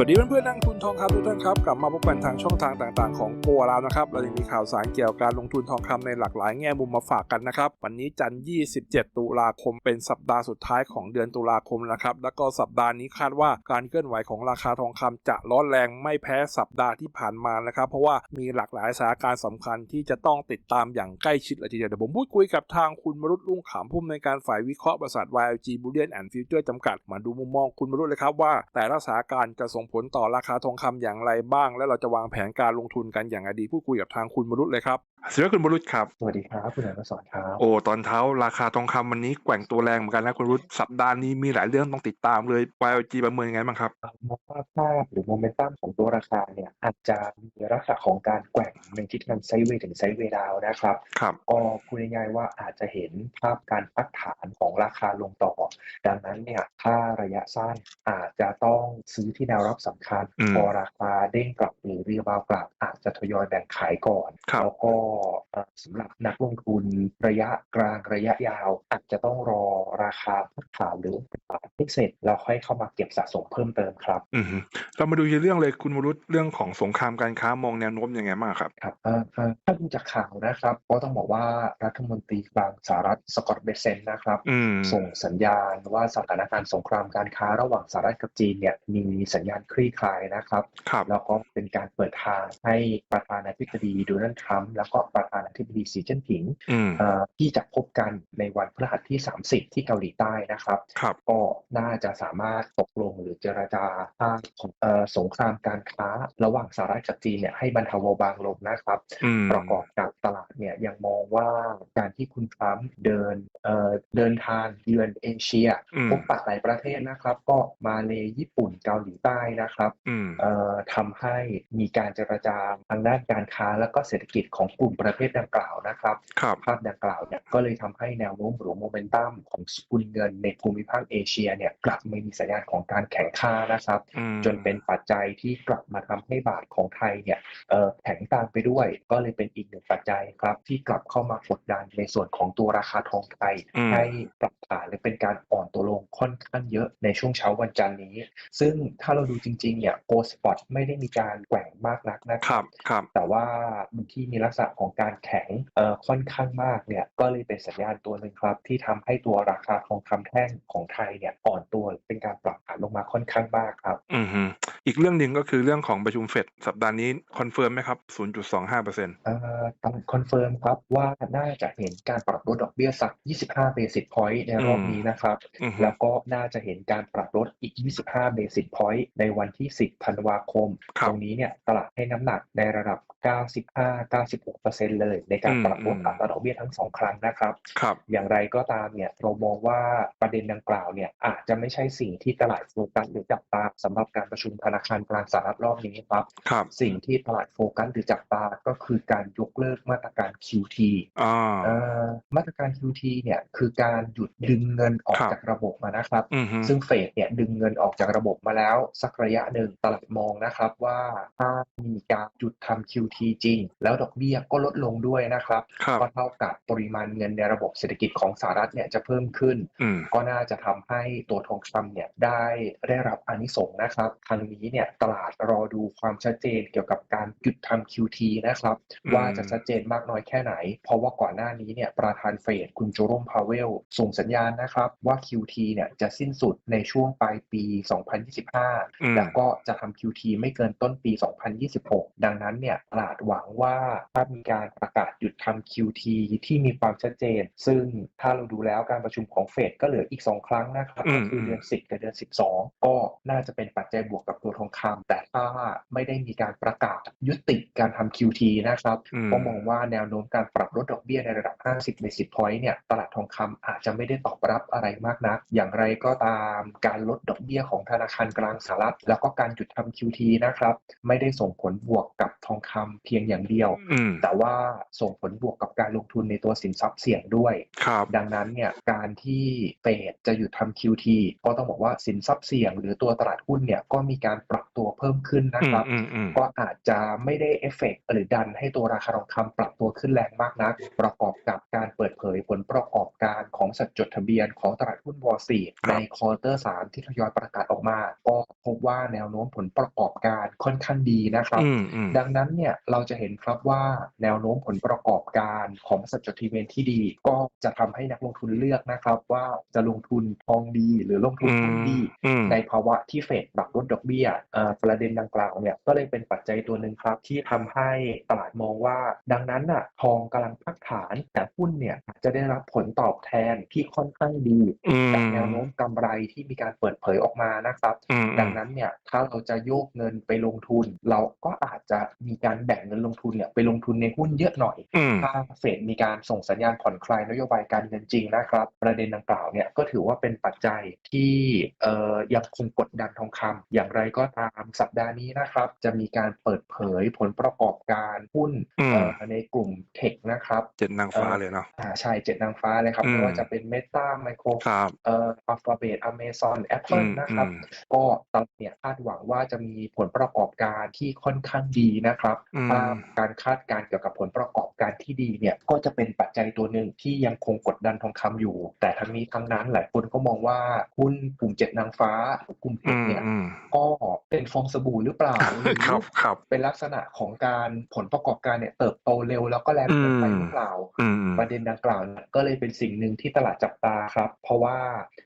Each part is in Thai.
สวัสดีเพื่อนๆนักลงทุนทองคำทุกท่านครับกลับมาพบกันทางช่องทางต่างๆของโกแล้วนะครับเราจะมีข่าวสารเกี่ยวกับการลงทุนทองคำในหลากหลายแง่มุมมาฝากกันนะครับ วันนี้จันทร์ 27 ตุลาคมเป็นสัปดาห์สุดท้ายของเดือนตุลาคมนะครับแล้วก็สัปดาห์นี้คาดว่าการเคลื่อนไหวของราคาทองคำจะร้อนแรงไม่แพ้สัปดาห์ที่ผ่านมานะครับ เพราะว่ามีหลากหลายสถานการณ์สำคัญที่จะต้องติดตามอย่างใกล้ชิดเลยทีเดียวเดี๋ยวผมพูดคุยกับทางคุณมรุตรุ่งขำผู้อำนวยการฝ่ายวิเคราะห์บริษัท YLG Bullion and Future จำกัดมาดูมุมมองคุณมรุตเลยครับว่าแต่ละสถานการณ์จะส่งผลต่อราคาทองคำอย่างไรบ้าง และเราจะวางแผนการลงทุนกันอย่างไรดีพูดคุยกับทางคุณมรุษเลยครับสวัสดีคุณมรุตครับ สวัสดีครับ คุณอนุสรณ์ครับ โอ้ ตอนเช้าราคาทองคำวันนี้แกว่งตัวแรงเหมือนกันนะคุณมรุตสัปดาห์นี้มีหลายเรื่องต้องติดตามเลย YLG ประเมินยังไงบ้างครับมองว่าภาพหรือโมเมนตัมของตัวราคาเนี่ยอาจจะมีลักษณะของการแกว่งในทิศทางไซด์เวย์ถึงไซด์เวย์ดาวน์นะครับ ครับ ก็พูดง่ายๆว่าอาจจะเห็นภาพการพักฐานของราคาลงต่อ ดังนั้นเนี่ยถ้าระยะสั้นอาจจะต้องซื้อที่แนวรับสำคัญอืมพอราคาเด้งกลับหรือรีบาวกลับอาจจะทยอยแบ่งขายก่อนครับแล้วก็เอ่อสำหรับนักลงทุนระยะกลางระยะยาว อาจจะต้องรอราคาพักฐานหรือปรับให้เสร็จแล้วค่อยเข้ามาเก็บสะสมเพิ่มเติมครับอือฮึเรามาดูทีละเรื่องเลยคุณมรุตเรื่องของสงครามการค้ามองแนวโน้มยังไงบ้างครับครับเอ่อเอ่อถ้าดูจากข่าวนะครับ ก็ต้องบอกว่ารัฐมนตรีกลางสหรัฐสกอตต์เบเซนต์นะครับอืมส่งสัญญาณว่าสถานการณ์สงครามการค้าระหว่างสหรัฐกับจีนเนี่ยมีสัญญาณคลี่คลายนะครับครับแล้วก็เป็นการเปิดทางให้ประธานาธิบดีโดนัลด์ทรัมป์แล้วก็ประธานาธิบดีสีจิ้นผิงอืมเอ่อที่จะพบกันในวันพฤหัสที่ 30 ที่เกาหลีใต้นะครับครับก็น่าจะสามารถตกลงหรือเจรจาภาพของเอ่อสงครามการค้า ระหว่างสหรัฐกับจีนเนี่ยให้บรรเทาเบาบางลงนะครับอืมประกอบกับตลาดเนี่ยยังมองว่าการที่คุณทรัมป์เดินเอ่อเดินทางเยือนเอเชียอืมพบปะหลายประเทศนะครับ ก็มาเลญี่ปุ่นเกาหลีใต้นะครับอืมเอ่อทำให้มีการเจรจาทางด้านการค้าและก็เศรษฐกิจของกลุ่มประเทศดังกล่าวนะครับครับภาพดังกล่าวเนี่ยก็เลยทำให้แนวโน้มหรือโมเมนตัมของสกุลเงินในภูมิภาคเอเชียเนี่ยกลับไม่มีสัญญาณของการแข็งค่านะครับอืมจนเป็นปัจจัยที่กลับมาทำให้บาทของไทยเนี่ยเอ่อแข็งตามไปด้วย ก็เลยเป็นอีกหนึ่งปัจจัยครับที่กลับเข้ามากดดันในส่วนของตัวราคาทองไทยอืมให้ปรับฐานและเป็นการอ่อนตัวลงค่อนข้างเยอะในช่วงเช้าวันจันทร์นี้ ซึ่งถ้าเราดูจริงๆเนี่ยโกลสปอตไม่ได้มีการแกว่งมากนักนะคครับรับครับ แต่ว่ามันที่มีลักษณะของการแข็งเอ่อค่อนข้างมากเนี่ยก็เลยเป็นสัญญาณตัวหนึ่งครับ ที่ทำให้ตัวราคาทองคำแท่งของไทยเนี่ยอ่อนตัวเป็นการปรับฐานลงมาค่อนข้างมากครับอืมฮึอีกเรื่องหนึ่งก็คือเรื่องของประชุมเฟดสัปดาห์นี้คอนเฟิร์มไหมครับ 0.25เปอร์เซ็นต์เอ่อต้องคอนเฟิร์มครับว่าน่าจะเห็นการปรับลดดอกเบี้ยสัก 25 basis point ในรอบนี้นะครับอืมฮึแล้วก็น่าจะเห็นการปรับลดอีก 25 basis point ในวันที่ 10 ธันวาคมครับตรงนี้เนี่ยตลาดให้น้ำหนักในระดับ 95-96%เลยในการปรับลดอัตราดอกเบี้ยทั้งสองครั้งนะครับครับ อย่างไรก็ตามเนี่ยเรามองว่าประเด็นดังกล่าวเนี่ยอาจจะไม่ใช่สิ่งที่ตลาดโฟกัสหรือจับตาสำหรับการประชุมธนาคารกลางสหรัฐรอบนี้ครับครับ สิ่งที่ตลาดโฟกัสหรือจับตาก็คือการยกเลิกมาตรการ QT อ่าเอ่อมาตรการ QT เนี่ยคือการหยุดดึงเงินออกครับจากระบบมานะครับอืมฮึซึ่งเฟดเนี่ยดึงเงินออกจากระบบมาแล้ว สักระยะหนึ่งตลาดมองนะครับว่าถ้ามีการหยุดทำ QT จริง แล้วดอกเบี้ยก็ลดลงด้วยนะครับครับก็เท่ากับปริมาณเงินในระบบเศรษฐกิจของสหรัฐเนี่ยจะเพิ่มขึ้นอืมก็น่าจะทำให้ตัวทองคำเนี่ยได้ได้รับอานิสงส์นะครับทางนี้เนี่ยตลาดรอดูความชัดเจนเกี่ยวกับการหยุดทำ QT นะครับอืมว่าจะชัดเจนมากน้อยแค่ไหน เพราะว่าก่อนหน้านี้เนี่ยประธานเฟดคุณโจโรมพาเวล ส่งสัญญาณนะครับ ว่า QT เนี่ยจะสิ้นสุดในช่วงปลายปี 2025อืมแล้วก็จะทำ QT ไม่เกินต้นปี 2026 ดังนั้นเนี่ยตลาดหวังว่าถ้ามีการประกาศหยุดทำ QT ที่มีความชัดเจน ซึ่งถ้าเราดูแล้วการประชุมของเฟดก็เหลืออีก 2 ครั้งนะครับอืก็มคืออืมเดือน 10 กับเดือน 12 ก็น่าจะเป็นปัจจัยบวกกับตัวทองคำแต่ถ้าไม่ได้มีการประกาศยุติการทำ QT นะครับอืมก็มองว่าแนวโน้มการปรับลดดอกเบี้ยในระดับ 50 basis point เนี่ยตลาดทองคำอาจจะไม่ได้ตอบรับอะไรมากนัก อย่างไรก็ตามการลดดอกเบี้ยของธนาคารกลางสหรัฐ แล้วก็การหยุดทำ QT นะครับ ไม่ได้ส่งผลบวกกับทองคำเพียงอย่างเดียวอืมแต่ว่าส่งผลบวกกับการลงทุนในตัวสินทรัพย์เสี่ยงด้วย ครับ ดังนั้นเนี่ยการที่เฟดจะหยุดทำ QT ก็ต้องบอกว่าสินทรัพย์เสี่ยง หรือตัวตลาดหุ้นเนี่ยก็มีการปรับตัวเพิ่มขึ้นนะอืคมรับอืมอืมก็อาจจะไม่ได้เอฟเฟกต์หรือดันให้ตัวราคาทองคำปรับตัวขึ้นแรงมากนัก ประกอบกับการเปิดเผยผลประกอบการของสัตว์จดทะเบียนของตลาดหุ้นวอลซีครับในควอเตอร์สามที่ทยอยประกาศออกมา ก็พบบว่าแนวโน้มผลประกอบการค่อนข้างดีนะครับ อืมอืมดังนั้นเนี่ยเราจะเห็นครับว่าแนวโน้มผลประกอบการของบริษัทจดทะเบียนที่ดี ก็จะทำให้นักลงทุนเลือกนะครับ ว่าจะลงทุนทองดีหรือลงทุนอืหุ้นมดีอืมในภาวะที่เฟดปรับลดดอกเบี้ยเอ่อประเด็นดังกล่าวเนี่ยก็เลยเป็นปัจจัยตัวหนึ่งครับ ที่ทำให้ตลาดมองว่า ดังนั้นน่ะทองกำลังพักฐาน แต่หุ้นเนี่ยอาจจะได้รับผลตอบแทนที่ค่อนข้างดีอืมจากแนวโน้มกำไรที่มีการเปิดเผยออกมานะครับอืมดังนั้นเนี่ยถ้าเราจะโยกเงินไปลงทุน เราก็อาจจะมีการแบ่งเงินลงทุนเนี่ยไปลงทุนในหุ้นเยอะหน่อยอืมถ้าเฟดมีการส่งสัญญาณผ่อนคลายนโยบายการเงินจริงนะครับ ประเด็นดังกล่าวเนี่ยก็ถือว่าเป็นปัจจัยที่เอ่อยังคงกดดันทองคำอย่างไรก็ตามสัปดาห์นี้นะครับ จะมีการเปิดเผยผลประกอบการหุ้นอืมเอ่อในกลุ่มเทคนะครับเจ็ดนางฟ้าเลยเนาะอ่าใช่เจ็ดนางฟ้าเลยครับอืมไม่ว่าจะเป็น Meta Micro ครับเอ่อ Alphabet Amazon อื Apple มนะครับอืมก็ตลาดเนี่ยคาดหวังว่าจะมีผลประกอบการที่ค่อนข้างดีนะครับอืมถ้าการคาดการณ์เกี่ยวกับผลประกอบการที่ดีเนี่ยก็จะเป็นปัจจัยตัวหนึ่งที่ยังคงกดดันทองคำอยู่ แต่ทั้งนี้ทั้งนั้นหลายคนก็มองว่าหุ้นกลุ่มเจ็ดนางฟ้ากลุ่มเทอืคมเนี่ยอืมก็เป็นฟองสบู่หรือเปล่าหรือครับครับเป็นลักษณะของการผลประกอบการเนี่ยเติบโตเร็วแล้วก็แรงเกินไปอืมหรือเปล่าอืมอืมประเด็นดังกล่าวเนี่ยก็เลยเป็นสิ่งหนึ่งที่ตลาดจับตาครับ เพราะว่า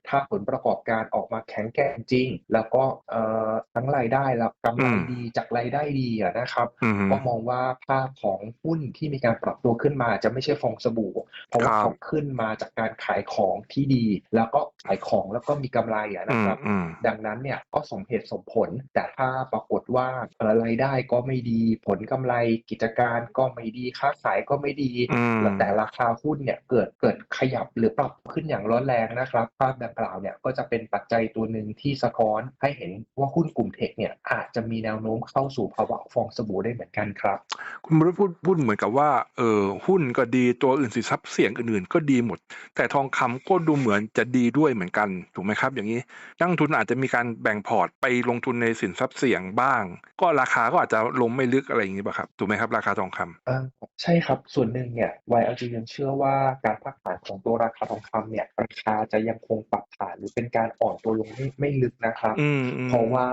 ถ้าผลประกอบการออกมาแข็งแกร่งจริง แล้วก็เอ่อทั้งรายได้แล้วกำไรดีจากรายได้ดีอะนะครับอืมก็มองว่าภาพของหุ้นที่มีการปรับตัวขึ้นมาจะไม่ใช่ฟองสบู่ เพราะว่าครับเขาขึ้นมาจากการขายของที่ดี แล้วก็ขายของแล้วก็มีกำไรอะอืนะมครับอืมดังนั้นเนี่ยก็สมเหตุสมผล แต่ถ้าปรากฏว่าเอ่อรายได้ก็ไม่ดี ผลกำไรกิจการก็ไม่ดีค้าขายก็ไม่ดีอืมแล้วแต่ราคาหุ้นเนี่ยเกิดเกิดขยับหรือปรับขึ้นอย่างร้อนแรงนะครับภาพดังกล่าวเนี่ยก็จะเป็นปัจจัยตัวหนึ่งที่สะท้อนให้เห็นว่าหุ้นกลุ่มเทคเนี่ยอาจจะมีแนวโน้มเข้าสู่ภาวะฟองสบู่ได้เหมือนกันครับ คุณบรุษพูดพูดเหมือนกับว่าเออหุ้นก็ดีตัวอื่นสินทรัพย์เสี่ยงอื่นๆ ก็ดีหมด แต่ทองคำก็ดูเหมือนจะดีด้วยเหมือนกันถูกไหมครับ อย่างนี้นักลงทุนอาจจะมีการแบ่งพอร์ตไปลงทุนในสินทรัพย์เสี่ยงบ้าง ก็ราคาก็อาจจะลงไม่ลึกอะไรอย่างนี้ป่ะครับถูกไหมครับราคาทองคำเอ่อใช่ครับส่วนหนึ่งเนี่ย YLG ยังเชื่อว่าการพักฐานของตัวราคาทองคำเนี่ยราคาจะยังคงปรับฐานหรือเป็นการอ่อนตัวลงไม่ไม่ลึกนะครับอืมอืมเพราะว่า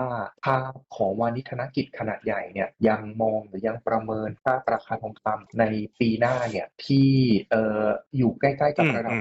ภาพของวานิธนกิจขนาดใหญ่เนี่ยยังมองหรือยังประเมินภาพราคาทองคำในปีหน้าเนี่ยที่เอ่ออยู่ใกล้ๆกับระดับ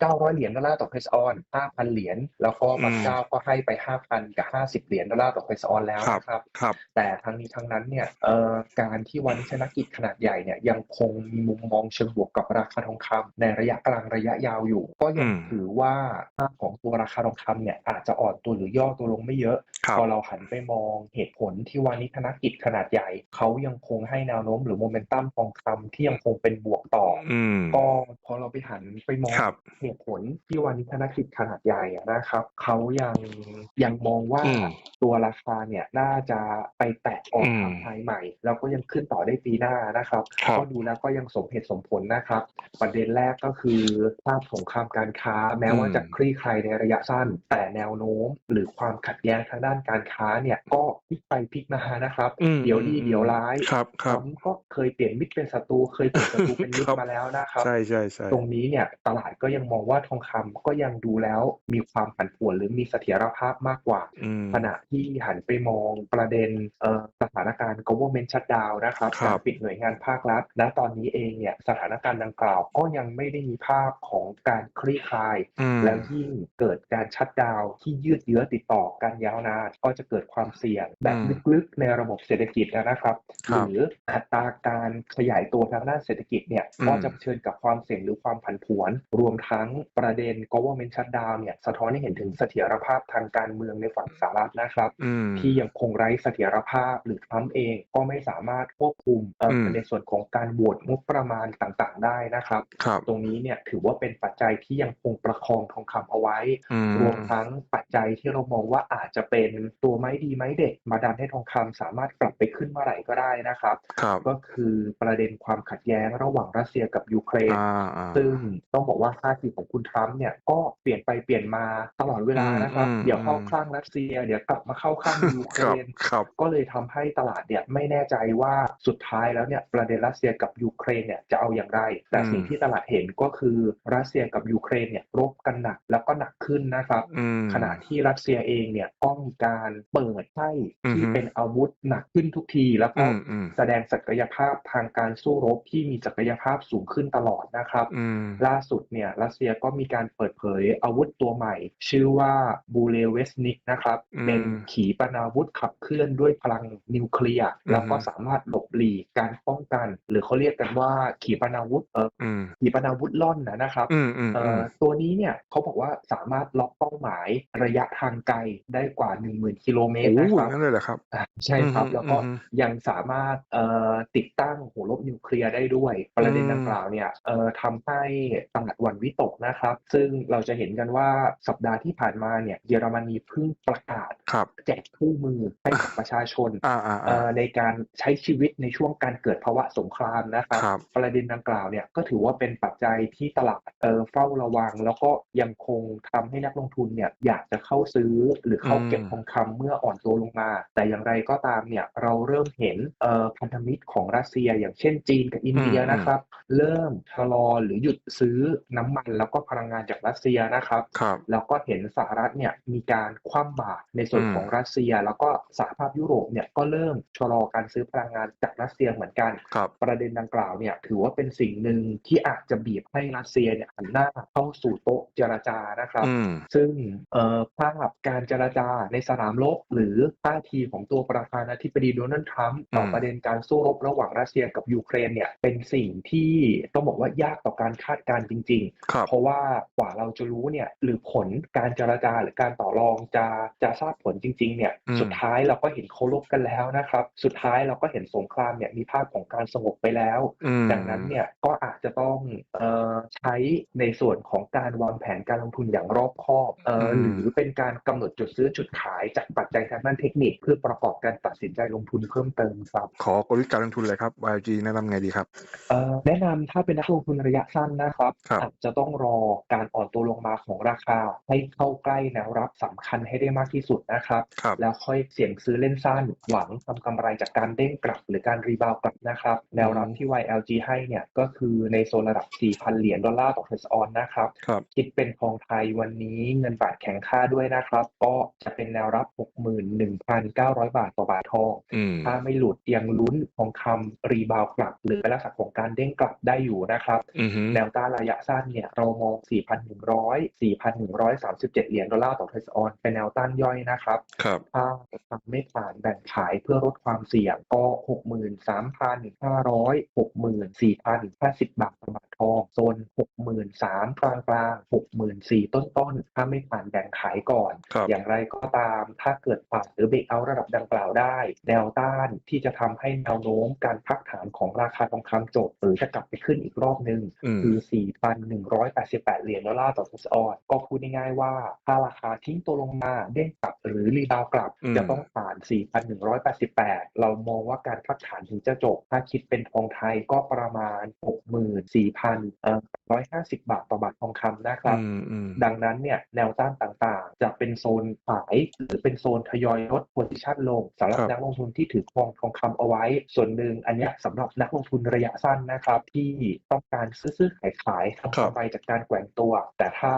4,900 เหรียญดอลลาร์ต่อเพสออน 5,000 เหรียญแล้วก็บางเจ้าก็ให้ไป 5,000 กับ 50 เหรียญดอลลาร์ต่อเพสออนแล้วนะครับครับแต่ทั้งนี้ทั้งนั้นเนี่ยเอ่อการที่วานิชนกิจขนาดใหญ่เนี่ยยังคงมีมุมมองเชิงบวกกับราคาทองคำในระยะกลางระยะยาวอยู่ ก็ยังอืมถือว่าภาพของตัวราคาทองคำเนี่ยอาจจะอ่อนตัวหรือย่อตัวลงไม่เยอะครับพอเราหันไปมองเหตุผลที่วานิชนกิจขนาดใหญ่ เขายังคงให้แนวโน้มหรือโมเมนตัมทองคำที่ยังคงเป็นบวกต่อออืมก็พอเราไปหันไปมองครับเหตุผลที่วานิชนกิจขนาดใหญ่อะนะครับเขายังยังมองว่าอืมตัวราคาเนี่ยน่าจะไปแตะออกอืมทางไฮใหม่ แล้วก็ยังขึ้นต่อได้ปีหน้านะครับครับก็ดูแล้วก็ยังสมเหตุสมผลนะครับ ประเด็นแรกก็คือภาพสงครามการค้า แม้ว่าอืมจะคลี่คลายในระยะสั้น แต่แนวโน้ม หรือความขัดแย้งทางด้านการค้าเนี่ยก็พลิกไปพลิกมานะครับอืมเดี๋ยวดีเดี๋ยวร้ายครับคทรับรัมป์ก็เคยเปลี่ยนมิตรเป็นศัตรูเคยเปลี่ยนศัตรูเป็นมิตครัรบมาแล้วนะครับใช่ใช่ใช่ตรงนี้เนี่ยตลาดก็ยังมองว่าทองคำก็ยังดูแล้วมีความผันผวนหรือมีเสถียรภาพมากกว่าอืมขณะที่หันไปมองประเด็นเอ่อสถานการณ์ government shutdown นะครับครับการปิดหน่วยงานภาครัฐณตอนนี้เองเนี่ยสถานการณ์ดังกล่าวก็ยังไม่ได้มีภาพของการคลี่คลายอืมแล้วยิ่งเกิดการชัดดาวน์ที่ยืดเยื้อติดต่อกันยาวนานก็จะเกิดความเสี่ยงแบบอืมลึกๆในระบบเศรษฐกิจนะครับคหรับรืออัตราการขยายตัวทางด้านเศรษฐกิจเนี่ยอืมก็จะเผชิญกับความเสี่ยงหรือความผันผวน รวมทั้งประเด็น government shutdown เนี่ยสะท้อนให้เห็นถึงเสถียรภาพทางการเมืองในฝั่งสหรัฐนะครับอืมที่ยังคงไร้เสถียรภาพหรือทรัมป์เองก็ไม่สามารถควบคุมเอ่ออมในส่วนของการโหวตงบประมาณต่างๆ ได้นะครับครับตรงนี้เนี่ยถือว่าเป็นปัจจัยที่ยังคงประคองทองคำเอาไว้อืมรวมทั้งปัจจัยที่เรามองว่าอาจจะเป็นตัวไม้ดีไม้เด็ดมาดันให้ทองคำสามารถกลับไปขึ้นเมื่อไหร่ก็ได้นะครับครับก็คือประเด็นความขัดแย้งระหว่างรัสเซียกับยูเครนอ่าอ่าซึ่งต้องบอกว่าท่าทีของคุณทรัมป์เนี่ยก็เปลี่ยนไปเปลี่ยนมาตลอดเวลานะครับอืมเดี๋ยวเข้าอืมข้างรัสเซีย เดี๋ยวกลับมาเข้าข้างยูเคครรับนครับก็เลยทำให้ตลาดเนี่ยไม่แน่ใจว่าสุดท้ายแล้วเนี่ยประเด็นรัสเซียกับยูเครนเนี่ยจะเอาอย่างไร แต่อืมสิ่งที่ตลาดเห็นก็คือรัสเซียกับยูเครนเนี่ยรบกันหนักแล้วก็หนักขึ้นนะครับอืมขณะที่รัสเซียเองเนี่ยก็มีการเปิดให้ที่อือฮึเป็นอาวุธหนักขึ้นทุกทีแล้วก็อืมอืมแสดงศักยภาพทางการสู้รบที่มีศักยภาพสูงขึ้นตลอดนะครับอืมล่าสุดเนี่ยรัสเซียก็มีการเปิดเผยอาวุธตัวใหม่ ชื่อว่าบูเลเวสนิกนะครับอืมเป็นขีปนาวุธขับเคลื่อนด้วยพลังนิวเคลียร์อืมแล้วก็สามารถหลบหลีกการป้องกัน หรือเขาเรียกกันว่าขีปนาวุธเอออืมขีปนาวุธล่อนนะนะครับอืมอืมเอ่อือมตัวนี้เนี่ยเขาบอกว่าสามารถล็อกเป้าหมายระยะทางไกลได้กว่า 10,000กิโลเมตรโอ้นะโหครับนั่นเลยเหรอครับอ่าใช่ครับอือฮึแล้วก็อือฮึยังสามารถเอ่อติดตั้งหัวลบนิวเคลียร์ได้ด้วย ประเด็นอืมดังกล่าวเนี่ยเอ่อทำให้ตลาดหวั่นวิตกนะครับ ซึ่งเราจะเห็นกันว่าสัปดาห์ที่ผ่านมาเนี่ยเยอรมนีเพิ่งประกาศครับแจกคู่มือให้กับประชาชนอ่าอ่าเอ่อ่าอในการใช้ชีวิตในช่วงการเกิดภาวะสงครามนะครับครับ ประเด็นดังกล่าวเนี่ยก็ถือว่าเป็นปัจจัยที่ตลาดเอ่อเฝ้าระวัง แล้วก็ยังคงทำให้นักลงทุนเนี่ยอยากจะเข้าซื้อหรือเข้าเก็บอืมทองคำเมื่ออ่อนตัวลงมา แต่อย่างไรก็ตามเนี่ยเราเริ่มเห็นเอ่อพันธมิตรของรัสเซีย อย่างเช่นจีนกับอินเดียอืมนะครับ เริ่มชะลอหรือหยุดซื้อน้ำมันแล้วก็พลังงานจากรัสเซียนะครับครับแล้วก็เห็นสหรัฐเนี่ยมีการคว่ำบาตรในส่วนอืมของรัสเซีย แล้วก็สหภาพยุโรปเนี่ยก็เริ่มชะลอการซื้อพลังงานจากรัสเซียเหมือนกันครับประเด็นดังกล่าวเนี่ยถือว่าเป็นสิ่งหนึ่งที่อาจจะบีบให้รัสเซียเนี่ยหันหน้าเข้าสู่โต๊ะเจรจานะครับอืมซึ่งเอ่อภาพการเจรจาในสนามรบหรือท่าทีของตัวประธานาธิบดีโดนัลด์ทรัมป์ต่ออืมประเด็นการสู้รบระหว่างรัสเซียกับยูเครนเนี่ยเป็นสิ่งที่ต้องบอกว่ายากต่อการคาดการณ์จริงๆครับเพราะว่ากว่าเราจะรู้เนี่ยหรือผลการเจรจาหรือการต่อรองจะจะทราบผลจริงๆเนี่ยอืมสุดท้ายเราก็เห็นเขาลบกันแล้วนะครับ สุดท้ายเราก็เห็นสงครามเนี่ยมีภาพของการสงบไปแล้วอืมดังนั้นเนี่ยก็อาจจะต้องเอ่อใช้ในส่วนของการวางแผนการลงทุนอย่างรอบคอบเอ่ออมหรือเป็นการกำหนดจุดซื้อจุดขายจากปัจจัยทางด้านเทคนิค เพื่อประกอบการตัดสินใจลงทุนเพิ่มเติมครับ ขอกลยุทธ์การลงทุนเลยครับ YG แนะนำไงดีครับเอ่อแนะนำถ้าเป็นนักลงทุนระยะสั้นนะครับครับ อาจจะต้องรอการอ่อนตัวลงมาของราคา ให้เข้าใกล้แนวรับสำคัญให้ได้มากที่สุดนะครับ ครับ แล้วค่อยเสี่ยงซื้อเล่นสั้น หวังทำกำไรจากการเด้งกลับ หรือการรีบาวด์กลับนะครับ แนวรับที่ YLG ให้เนี่ยก็คือในโซนระดับ 4,000 เหรียญดอลลาร์ต่อเทสออนนะครับ ครับ คิดเป็นทองไทยวันนี้เงินบาทแข็งค่าด้วยนะครับ ก็จะเป็นแนวรับ 61,900 บาทต่อบาททอง อืม ถ้าไม่หลุดยังลุ้นทองคำรีบาวด์กลับ หรือเป็นลักษณะของการเด้งกลับได้อยู่นะครับอือฮึแนวต้านระยะสั้นเนี่ยเรามอง 4,100 4,137 เหรียญดอลลาร์ต่อเทสออนเป็นแนวต้านย่อยนะครับครับถ้าทำไม่ผ่านแบ่งขายเพื่อลดความเสี่ยงก็ 63,500 64,050 บาทต่อบาทท องโซน 63,000กลางกลางๆ64,000 ต้นต้นๆถ้าไม่ผ่านแบ่งขายก่อนครับอย่างไรก็ตามถ้าเกิดผ่านหรือเบรกเอาท์ระดับดังกล่าวได้ แนวต้านที่จะทำให้แนวโน้มการพักฐานของราคาทองคำจบ หรือจะกลับไปขึ้นอีกรอบหนึ่งอืมคือ 4,188 เหรียญดอลลาร์ต่อออนก็พูดง่ายๆว่า ถ้าราคาทิ้งตัวลงมาเด้งกลับหรือรีบาวด์กลับอืมจะต้องผ่าน 4,188 เรามองว่าการพักฐานถึงจะจบ ถ้าคิดเป็นทองไทยก็ประมาณ64,150 บาทต่อบาททองคำนะครับอืมอืมดังนั้นเนี่ยแนวต้านต่างๆ จะเป็นโซนขายหรือเป็นโซนทยอยลด position ลงสำหรับครับนักลงทุนที่ถือครองทองคำเอาไว้ ส่วนหนึ่งอันเนี้ยสำหรับนักลงทุนระยะสั้นนะครับ ที่ต้องการซื้อๆขายขายๆทำครับกำไรจากการแกว่งตัว แต่ถ้า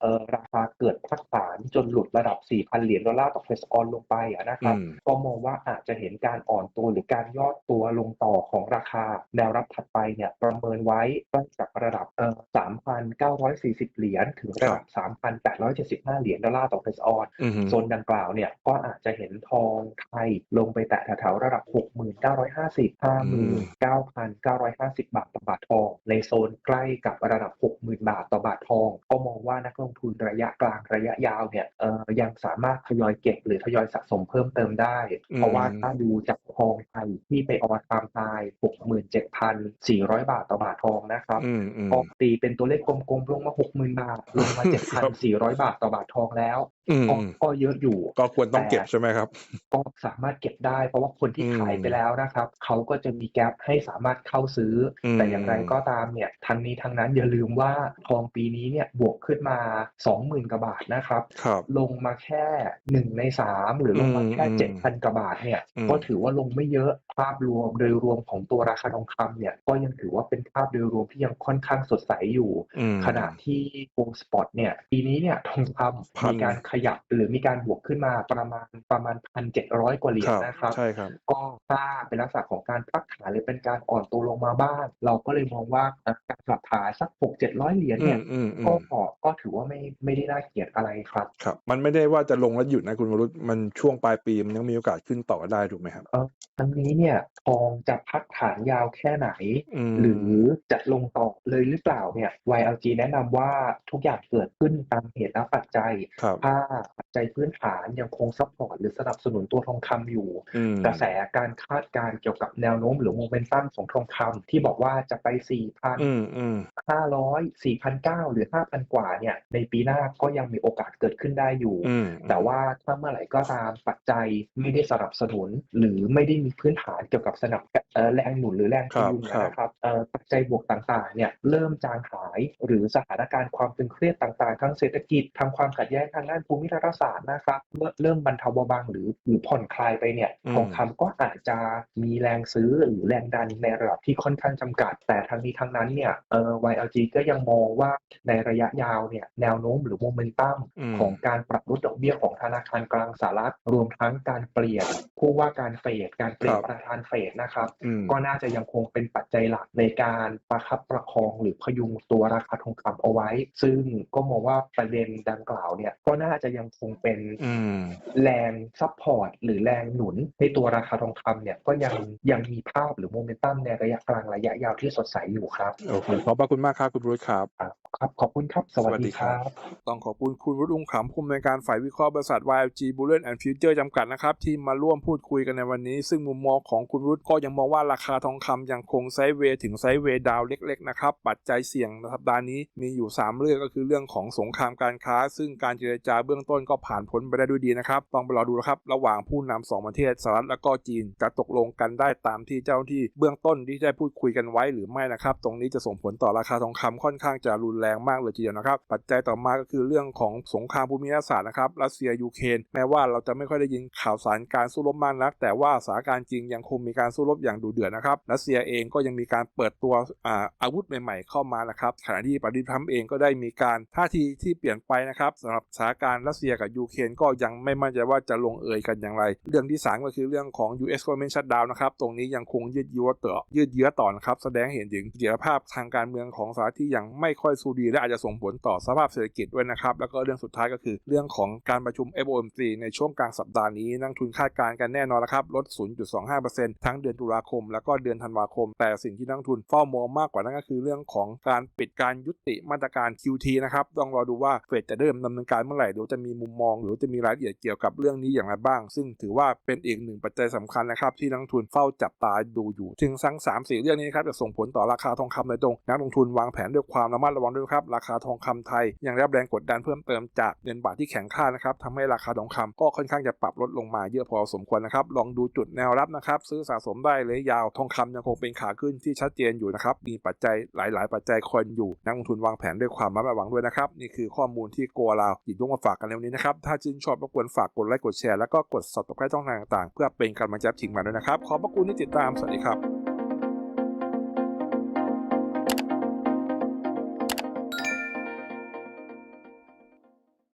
เออราคาเกิดพักฐานจนหลุดระดับ 4,000 เหรียญดอลลาร์ต่อเฟสออนลงไปอะนะครับอืมก็มองว่าอาจจะเห็นการอ่อนตัวหรือการย่อตัวลงต่อของราคา แนวรับถัดไปเนี่ยประเมินไว้ใกล้จากระดับเอ่อ3,940 เหรียญถึงระดับ 3,875 เหรียญดอลลาร์ต่อเฟสออนอืมโซนดังกล่าวเนี่ยก็อาจจะเห็นทองไทยลงไปแตะแถวๆระดับ 6950 59,950 บาทต่อบาททอง ในโซนใกล้กับระดับ 60,000 บาทต่อบาททอง ก็มองว่านักลงทุนระยะกลางระยะยาวเนี่ยเอ่อยังสามารถทยอยเก็บหรือทยอยสะสมเพิ่มเติมได้อืมเพราะว่าถ้าดูจากทองไทยที่ไปออทามไฮ67,400 บาทต่อบาททองนะครับอืมอืมก็ตีเป็นตัวเลขกลมๆลงมา60,000บาท ลงมาครับ7,400บาทต่อบาททองแล้วอืม ก็อืมก็เยอะอยู่ ก็ควรต้องเก็บใช่ไหมครับ ก็สามารถเก็บได้ เพราะว่าคนที่อืม ขายไปแล้วนะครับ เขาก็จะมีแกลบให้สามารถเข้าซื้ออม แต่อย่างไรก็ตามเนี่ยทั้งนี้ทั้งนั้นอย่าลืมว่าทองปีนี้เนี่ยบวกขึ้นมา 20,000กว่าบาทนะครับ ครับ ลงมาแค่หนึ่งในสามหรือลงมาแค่ อืมเจ็ดพันกว่าบาทเนี่ยอืม ก็ถือว่าลงไม่เยอะภาพรวมโดยรวมของตัวราคาทองคำเนี่ยก็ยังถือว่าเป็นภาพโดยรวมที่ยังค่อนข้างสดใสอยู่ อืม ขณะที่โกลสปอตเนี่ยปีนี้เนี่ยทองคำพันมีการขยับหรือมีการบวกขึ้นมาประมาณประมาณพันเจ็ดร้อยกว่าเหรียญนะครับใช่ครับก็ถ้าเป็นลักษณะของการพักฐานหรือเป็นการอ่อนตัวลงมาบ้าง เราก็เลยมองว่าการปรับฐานสักหกเจ็ดร้อยเหรียญอืเนี่มยอืมอืก็มก็ถือว่าไม่ไม่ได้น่าเกลียดอะไรครับครับ มันไม่ได้ว่าจะลงแล้วหยุดนะคุณวรุษมันช่วงปลายปีมันยังมีโอกาสขึ้นต่อได้ถูกไหมครับอันนี้เนี่ยทองจะพักฐานยาวแค่ไหนอืมหรือจะลงต่อเลยหรือเปล่าเนี่ย YLG แนะนำว่าทุกอย่างเกิดขึ้นตามเหตุและปัจจัยครับถ้าปัจจัยพื้นฐานยังคงซัพพอร์ตหรือสนับสนุนตัวทองคำอยู่อืมกระแสการคาดการณ์เกี่ยวกับแนวโน้มหรือโมเมนตัมของทองคำที่บอกว่าจะไป 4,000อืมอืม500 4,900 หรือ 5,000 กว่าเนี่ยในปีหน้าก็ยังมีโอกาสเกิดขึ้นได้อยู่อืมแต่ว่าถ้าเมื่อไหร่ก็ตามปัจจัยไม่ได้สนับสนุน หรือไม่ได้มีพื้นฐานเกี่ยวกับสนับเอ่อแรงหนุนหรือแรงพยุงครับนะครับเอ่อปัจจัยบวกต่างๆเนี่ยเริ่มจางหาย หรือสถานการณ์ความตึงเครียดต่างๆ ทั้งเศรษฐกิจทางความขัดแย้งทางด้านภูมิรัฐศาสตร์นะครับเมื่อเริ่มบรรเทาเบาบางหรือหรือผ่อนคลายไปเนี่ยทองคำก็อาจจะมีแรงซื้อหรือแรงดันในระดับที่ค่อนข้างจำกัด แต่ทั้งนี้ทั้งนั้นเนี่ยเอ่อ YLG ก็ยังมองว่าในระยะยาวเนี่ยแนวโน้มหรือโมเมนตัมอืมของการปรับลดดอกเบี้ยของธนาคารกลางสหรัฐรวมทั้งการเปลี่ยนผู้ว่าการเฟดการเปลี่ยนครับประธานเฟดนะครับอืมก็น่าจะยังคงเป็นปัจจัยหลักในการประคับประคองหรือพยุงตัวราคาทองคำเอาไว้ ซึ่งก็มองว่าประเด็นดังกล่าวเนี่ยก็น่าจะยังคงเป็นอืมแรงซัพพอร์ตหรือแรงหนุน ในตัวราคาทองคำเนี่ยก็ยังยังมีภาพหรือโมเมนตัมในระยะกลางระยะยาวที่สดใสอยู่ครับโอเคขอบพระคุณมากครับคุณวรุษครับครับขอบคุณครับ สวัสสวัสดีดีคครัรับบต้องขอบคุณคุณวรุษอุ้งขำผู้อำนวยการฝ่ายวิเคราะห์บริษัท YLG Bullion and Future จำกัดนะครับที่มาร่วมพูดคุยกันในวันนี้ ซึ่งมุมมองของคุณวรุษก็ยังมองว่าราคาทองคำยังคงไซด์เวย์ถึงไซด์เวย์ดาวเล็กๆนะครับปัจจัยเสี่ยงในสัปดาห์นี้มีอยู่ 3 เรื่องก็คือเรื่องของสงครามการค้า ซึ่งการเจรจาเบื้องต้นก็ผ่านพ้นไปได้ด้วยดีนะครับต้องไปรอดูนะครับระหว่างผู้นำสองประเทศสหรัฐและก็จีนจะตกลงกันได้ตามที่เจ้าหน้าที่เบื้องต้นที่ได้พูดคุยกันไว้หรือไม่นะครับ ตรงนี้จะส่งผลต่อราคาทองคำค่อนข้างจะรุนแรงมากเลยทีเดียวนะครับ ปัจจัยต่อมาก็คือเรื่องของสงครามภูมิรัฐศาสตร์นะครับรัสเซียยูเครนแม้ว่าเราจะไม่ค่อยได้ยินข่าวสารการสู้รบมากนัก แต่ว่าสถานการณ์จริงยังคงมีการสู้รบอย่างดุเดือดนะครับรัสเซียเองก็ยังมีการเปิดตัวอาอาวุธใหม่ ๆ เข้ามานะครับขณะที่ประเทศทรัมเองก็ได้มีการท่าทีที่เปลี่ยนไปนะครับสำหรับสถานการณรัสเซียกับยูเครนก็ยังไม่มั่นใจว่าจะลงเอยกันอย่างไร เรื่องที่สามก็คือเรื่องของ US government shutdown นะครับตรงนี้ยังคงยืดเยื้อต่อยืดเยื้อต่อนะครับแสดงเห็นถึงเสถียรภาพทางการเมืองของสหรัฐที่ยังไม่ค่อยสู้ดี และอาจจะส่งผลต่อสภาพเศรษฐกิจด้วยนะครับแล้วก็เรื่องสุดท้ายก็คือเรื่องของการประชุม FOMC ในช่วงกลางสัปดาห์นี้นักทุนคาดการณ์กันแน่นอนนะครับลด 0.25%ทั้งเดือนตุลาคม แล้วก็เดือนธันวาคม แต่สิ่งที่นักทุนเฝ้ามองมากกว่านั้นก็คือเรื่องของการปิดการยุติมาตรการ QT นะครับต้องรอดูว่าเฟดจะเริ่มดำเนินการเมื่อไหร่เดี๋ยวจะมีมุมมอง หรือจะมีรายละเอียดเกี่ยวกับเรื่องนี้อย่างไรบ้าง ซึ่งถือว่าเป็นอีกหนึ่งปัจจัยสำคัญนะครับที่นักทุนเฝ้าจับตาดูอยู่ถึงทั้ง3 4เรื่องนี้นะครับจะส่งผลต่อราคาทองคำโดยตรง นักลงทุนวางแผนด้วยความระมัดระวังด้วยครับราคาทองคำไทย ยังได้รับแรงกดดันเพิ่มเติมจากเงินบาทที่แข็งค่านะครับทำให้ราคาทองคำก็ค่อนข้างจะปรับลดลงมาเยอะพอสมควรนะครับลองดูจุดแนวรับนะครับซื้อสะสมได้เลยยาวทองคำยังคงเป็นขาขึ้นที่ชัดเจนอยู่นะครับมีปัจจัยหลาย ๆ ปัจจัยคอยอยู่นักลงทุนวางแผนด้วยความระมัดระวังด้วยนะครับนี่คือข้อมูลที่กลาวหยิบยกมาฝากกันในวันนี้นะครับ ถ้าชื่นชอบรบกวนฝากกดไลค์กดแชร์แล้วก็กด subscribe ช่องทางต่างๆ เพื่อเป็นกำลังใจให้ทีมงานด้วยนะครับ ขอบพระคุณที่ติดตาม สวัสดีครับ